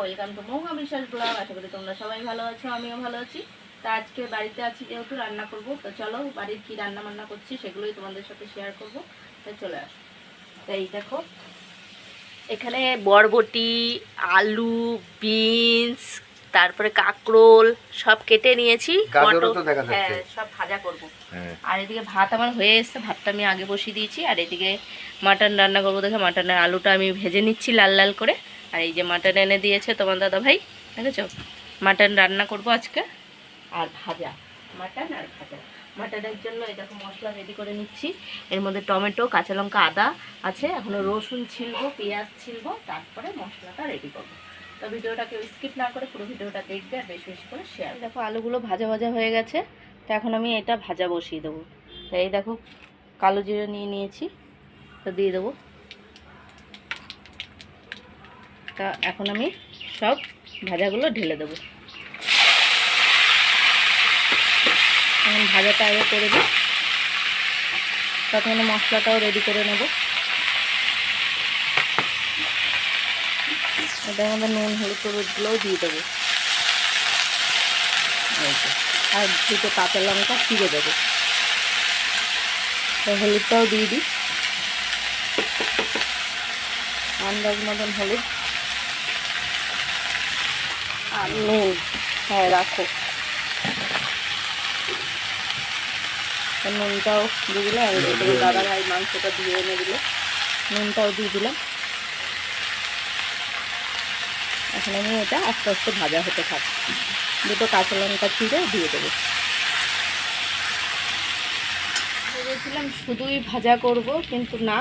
Welcome to Mahua বিশ্বাস blog. আশা করি তোমরা সবাই ভালো আছো আমিও ভালো আছি। তা আজকে বাড়িতে আছি যেহেতু রান্না করব তো চলো বাড়ির কি রান্না বান্না করছি সেগুলোই তোমাদের সাথে শেয়ার করব। তাই চলে আসো। তাই দেখো এখানে বরবটি আলু বিনস তারপরে কাঁকরোল সব কেটে নিয়েছি। হ্যাঁ সব ভাজা করব। হ্যাঁ। আর এদিকে ভাত আমার হয়ে এসছে ভাতটা আমি আগে বসিয়ে দিয়েছি। আর এদিকে মাটন রান্না করব। দেখে মাটনের আলুটা আমি ভেজে নিচ্ছি লাল লাল করে। আর এই যে মাটন এনে দিয়েছে তোমার দাদা ভাই, দেখেছ? মাটন রান্না করব আজকে, আর ভাজা, মাটন আর ভাজা। মাটনের জন্য দেখো মশলা রেডি করে নিচ্ছি। এর মধ্যে টমেটো, কাঁচা লঙ্কা, আদা আছে, এখনও রসুন ছিলবো, পেঁয়াজ ছিলবো, তারপরে মশলাটা রেডি করব। তো ভিডিওটা কেউ স্কিপ না করে পুরো ভিডিওটা দেখবে আর বেশি বেশি করে শেয়ার দেখো, আলুগুলো ভাজা ভাজা হয়ে গেছে, তো এখন আমি এটা ভাজা বসিয়ে দেবো। তো এই দেখো, কালো জিরে নিয়ে নিয়েছি, তো দিয়ে দেবো। তা এখন আমি সব ভাজাগুলো ঢেলে দেবো। এখন ভাজাটা আগে করে দিই। তখন মশলাটাও রেডি করে নেব। এটা মধ্যে নুন, হলুদ টলুদগুলোও দিয়ে দেবো। আর দুটো কাঁচা লঙ্কা চিড়ে দেবো। তো হলুদটাও দিয়ে দিই। আন্দাজ মতন হলুদ। আর নুন হ্যাঁ রাখো। নুনটাও দিয়ে দিলাম দাদা ভাই মাংসটা দিয়ে এনে দিল। নুনটাও দিয়ে দিলাম। এখন আমি এটা আস্তে আস্তে ভাজা হতে থাকছি দুটো কাঁচা লঙ্কা চিড়ে দিয়ে দেবো। ভেবেছিলাম শুধুই ভাজা করব, কিন্তু না,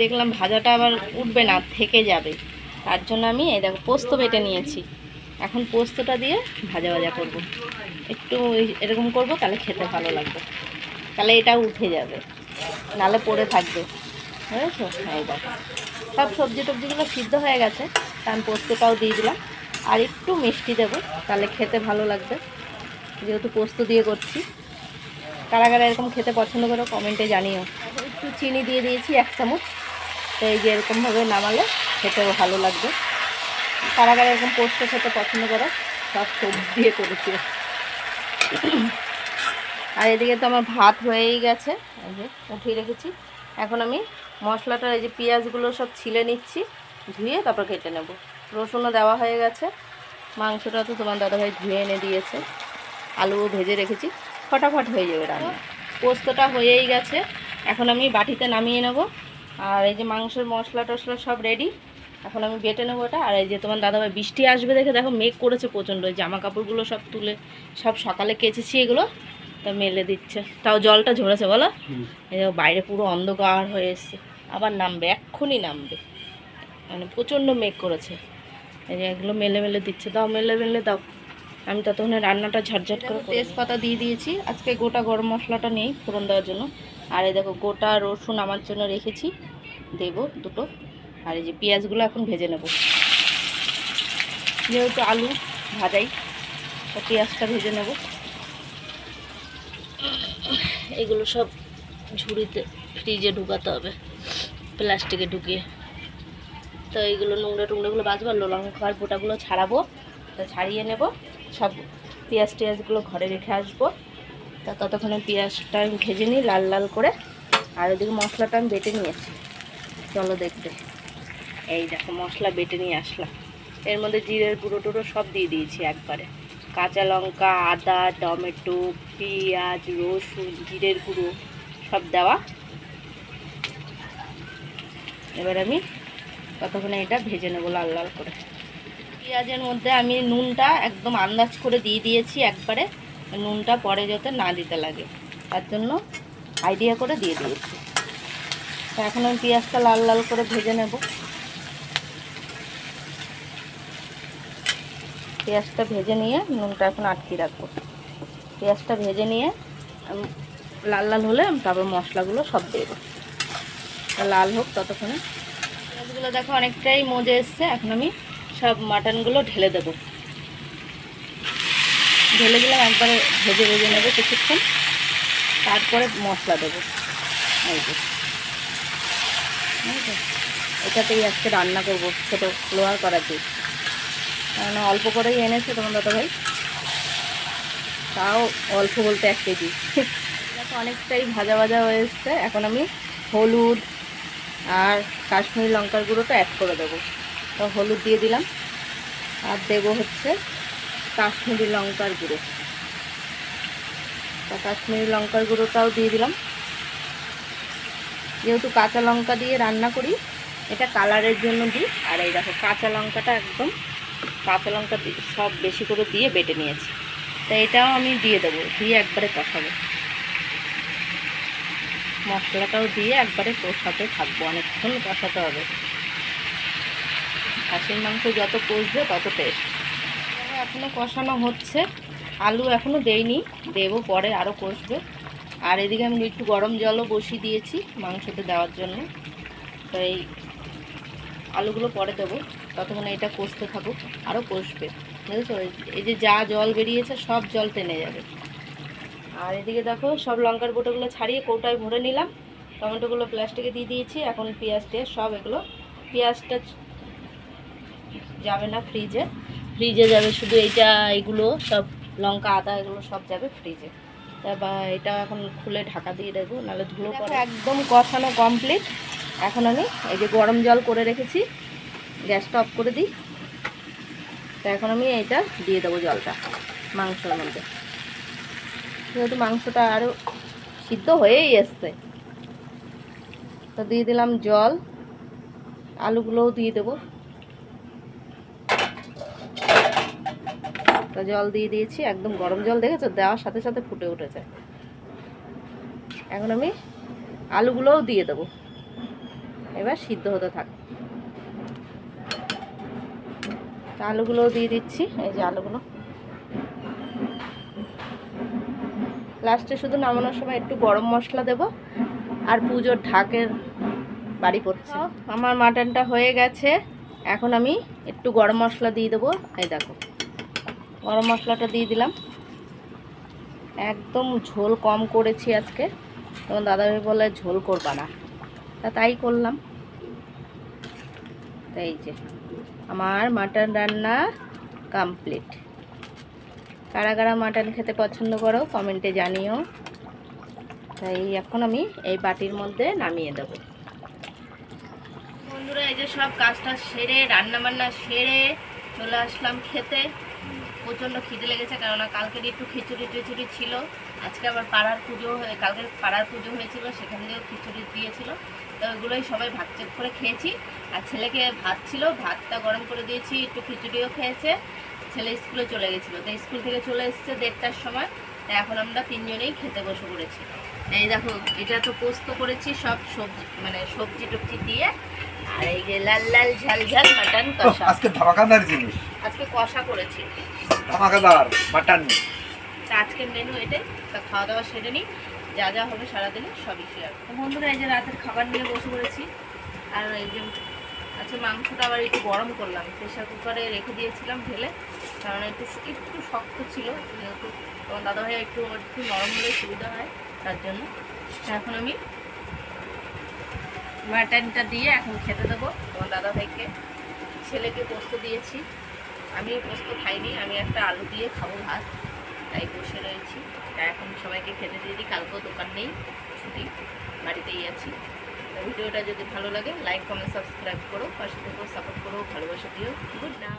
দেখলাম ভাজাটা আবার উঠবে না, থেকে যাবে। তার জন্য আমি এই দেখো পোস্ত বেটে নিয়েছি। এখন পোস্তটা দিয়ে ভাজা ভাজা করব। একটু এরকম করব, তাহলে খেতে ভালো লাগবে। তাহলে এটা উঠে যাবে। নালে পড়ে থাকবে। বুঝেছ? দেখো। সব সবজি টবজিগুলো সিদ্ধ হয়ে গেছে। তা আমি পোস্তটাও দিয়ে দিলাম। আর একটু মিষ্টি দেবো, তাহলে খেতে ভালো লাগবে। যেহেতু পোস্ত দিয়ে করছি। কারা কারা এরকম খেতে পছন্দ করো, কমেন্টে জানিও। একটু চিনি দিয়ে দিয়েছি এক চামচ। তো এই যে এরকমভাবে নামালে খেতেও ভালো লাগবে। কারা কারা এরকম পোস্ত খেতে পছন্দ করো, সব সবজি দিয়ে করেছি আর এদিকে তো আমার ভাত হয়েই গেছে, এই যে উঠিয়ে রেখেছি। এখন আমি মশলাটা, এই যে পেঁয়াজগুলো সব ছিলে নিচ্ছি, ধুয়ে তারপর কেটে নেব। রসুনও দেওয়া হয়ে গেছে, মাংসটা তো তোমার দাদাভাই ধুয়ে এনে দিয়েছে। আলুও ভেজে রেখেছি, ফটাফট হয়ে যাবে রান্না। পোস্তটা হয়েই গেছে, এখন আমি বাটিতে নামিয়ে নেব। আর এই যে মাংসের মশলা টশলা সব রেডি এখন আমি বেটে নেব ওটা আর এই যে তোমার দাদাভাই বৃষ্টি আসবে দেখে দেখো মেঘ করেছে প্রচণ্ড। জামা কাপড়গুলো সব তুলে সব সকালে কেচেছি এগুলো তা মেলে দিচ্ছে। তাও জলটা ঝরেছে বলো? এই দেখো বাইরে পুরো অন্ধকার হয়ে এসছে। আবার নামবে এক্ষুনি নামবে। মানে প্রচণ্ড মেঘ করেছে। এই যে এগুলো মেলে মেলে দিচ্ছে। দাও মেলে মেলে দাও। আমি ততক্ষণে রান্নাটা ঝটঝট করে তেজপাতা দিয়ে দিয়েছি। আজকে গোটা গরম মশলাটা নেই ফোড়ন দেওয়ার জন্য। আর এই দেখো গোটা রসুন আমার জন্য রেখেছি। দেব দুটো। আর এই যে পেঁয়াজগুলো এখন ভেজে নেব। যেহেতু আলু ভাজাই পেঁয়াজটা ভেজে নেব। এগুলো সব ঝুড়িতে ফ্রিজে ঢুকাতে হবে, প্লাস্টিকে ঢুকিয়ে। তো এইগুলো নোংরা টুংরাগুলো বাজবো আর লঙ্কার বোটাগুলো ছাড়াবো, তা ছাড়িয়ে নেব। সব পেঁয়াজ টেয়াজগুলো ঘরে রেখে আসব। তা ততক্ষণে পেঁয়াজটা আমি ভেজে নিই লাল লাল করে। আর ওদিকে মশলাটা আমি বেটে নিয়েছি। চলো দেখতে এই দেখো, মশলা বেটে নিয়ে আসলাম। এর মধ্যে জিরের গুঁড়ো টুড়ো সব দিয়ে দিয়েছি একবারে। কাঁচা লঙ্কা, আদা, টমেটো, পেঁয়াজ, রসুন, জিরের গুঁড়ো সব দেওয়া। এবার আমি ততক্ষণে এটা ভেজে নেব লাল লাল করে। পেঁয়াজের মধ্যে আমি নুনটা একদম আন্দাজ করে দিয়ে দিয়েছি একবারে। নুনটা পরে যাতে না দিতে লাগে, তার জন্য আইডিয়া করে দিয়ে দিয়েছি। এখন আমি পেঁয়াজটা লাল লাল করে ভেজে নেব। পেঁয়াজটা ভেজে নিয়ে নুনটা এখন আটকে রাখব। পেঁয়াজটা ভেজে নিয়ে লাল লাল হলে তারপর মশলাগুলো সব দেবো। লাল হোক ততক্ষণে। পেঁয়াজগুলো দেখো অনেকটাই মজে এসছে, এখন আমি সব মাটনগুলো ঢেলে দেবো। ঢেলে দিলাম, একবারে ভেজে ভেজে নেব কিছুক্ষণ। তারপরে মশলা দেবো। এই যে। এটাতেই আজকে রান্না করব ছোটো লোহার করাতে কারণ অল্প করেই এনেছে তোমার দাদা ভাই। তাও অল্প বলতে এক কেজি। অনেকটাই ভাজা ভাজা হয়ে এসছে। এখন আমি হলুদ আর কাশ্মীরি লঙ্কার গুঁড়োটা অ্যাড করে দেবো। তো হলুদ দিয়ে দিলাম। আর দেবো হচ্ছে কাশ্মীরি লঙ্কার গুঁড়ো। তা কাশ্মীরি লঙ্কার গুঁড়োটাও দিয়ে দিলাম। যেহেতু কাঁচা লঙ্কা দিয়ে রান্না করি, এটা কালারের জন্য দিই। আর এই দেখো, কাঁচা লঙ্কাটা একদম কাঁচা লঙ্কা সব বেশি করে দিয়ে বেটে নিয়েছি। তা এটাও আমি দিয়ে দেবো, দিয়ে একবারে কষাবো। মশলাটাও দিয়ে একবারে কষাতে থাকব, অনেকক্ষণ কষাতে হবে। খাসির মাংস যত কষবে তত টেস্ট এখনও কষানো হচ্ছে। আলু এখনও দেইনি, দেবো পরে আরও কষবে। আর এদিকে আমি একটু গরম জলও বসিয়ে দিয়েছি মাংসতে দেওয়ার জন্য। তো এই আলুগুলো পরে দেবো। ততক্ষণে এটা কষতে থাকুক আরও কষবে। বুঝেছ? এই- এই যে যা জল বেরিয়েছে সব জল টেনে যাবে। আর এদিকে দেখো সব লঙ্কার বোটোগুলো ছাড়িয়ে কৌটায় ভরে নিলাম। টমেটোগুলো প্লাস্টিকে দিয়ে দিয়েছি এখন পেঁয়াজ টিয়াজ সব এগুলো। পেঁয়াজটা যাবে না ফ্রিজে। ফ্রিজে যাবে শুধু এইটা এগুলো সব লঙ্কা আদা এগুলো সব যাবে ফ্রিজে। বা এটা এখন খুলে ঢাকা দিয়ে দেবো নাহলে ধুলো একদম কষানো কমপ্লিট এখন আমি এই যে গরম জল করে রেখেছি গ্যাসটা অফ করে দিই। তো এখন আমি এইটা দিয়ে দেবো জলটা মাংসের মধ্যে। যেহেতু মাংসটা আরও সিদ্ধ হয়েই এসছে। তো দিয়ে দিলাম জল। আলুগুলোও দিয়ে দেবো। তো জল দিয়ে দিয়েছি, একদম গরম জল দেখেছ? দেওয়ার সাথে সাথে ফুটে উঠেছে। এখন আমি আলুগুলোও দিয়ে দেবো। এবার সিদ্ধ হতে থাক তো আলুগুলোও দিয়ে দিচ্ছি এই যে আলুগুলো। লাস্টে শুধু নামানোর সময় একটু গরম মশলা দেব আর পুজোর ঢাকের বাড়ি পড়ছে। আমার মাটনটা হয়ে গেছে এখন আমি একটু গরম মশলা দিয়ে দেবো এই দেখো। গরম মশলাটা দিয়ে দিলাম। একদম ঝোল কম করেছি আজকে তখন দাদাভাই বলে ঝোল করবা না। তা তাই করলাম। তো এই যে, আমার মাটন রান্না কমপ্লিট কারা কারা মাটন খেতে পছন্দ করো কমেন্টে জানিও। তাই এখন আমি এই বাটির মধ্যে নামিয়ে দেব। বন্ধুরা, এই যে সব কাজটা সেরে রান্না বান্না সেরে চলে আসলাম খেতে। প্রচণ্ড খিদে লেগেছে, কেননা কালকের একটু খিচুড়ি টিচুড়ি ছিল। আজকে আবার পাড়ার পুজো হয়ে কালকের পাড়ার পুজো হয়েছিল, সেখান থেকেও খিচুড়ি দিয়েছিল। তো ওইগুলোই সবাই ভাত চেক করে খেয়েছি। আর ছেলেকে ভাত ছিল, ভাতটা গরম করে দিয়েছি, একটু খিচুড়িও খেয়েছে। ছেলে স্কুলে চলে গেছিল, তো স্কুল থেকে চলে এসছে দেড়টার সময়। তা এখন আমরা তিনজনেই খেতে বসে পড়েছি। এই দেখো এটা তো পোস্ত করেছি সব সবজি মানে সবজি টবজি দিয়ে। আর এই যে লাল লাল ঝাল ঝাল মাটন কষা। আজকে ধামাকাদার জিনিস। আজকে কষা করেছি। ধামাকাদার মাটন। তা আজকের মেনু এটাই। তা খাওয়া দাওয়া সেরে নিই। যা যা হবে সারাদিনে সবই শেয়ার তো বন্ধুরা এই যে রাতের খাবার নিয়ে বসে পড়েছি। আর এই যে আচ্ছা মাংসটা আবার একটু গরম করলাম। প্রেশার কুকারে রেখে দিয়েছিলাম ঢেলে। কারণ একটু একটু শক্ত ছিল। যেহেতু তোমার দাদাভাই একটু একটু নরম হলে সুবিধা হয়। তার জন্য। এখন আমি মাটনটা দিয়ে এখন খেতে দেবো। তোমার দাদাভাইকে ছেলেকে পোস্ত দিয়েছি। আমি পোস্ত খাইনি, আমি একটা আলু দিয়ে খাব ভাত, তাই বসে রয়েছি। তা এখন সবাইকে খেতে দিয়ে দিই, কালকেও দোকান নেই, ছুটি, বাড়িতেই আছি। ভিডিওটা যদি ভালো লাগে লাইক কমেন্ট সাবস্ক্রাইব করো, পাশে থেকেও সাপোর্ট করো, ভালোবাসা দিও। গুড না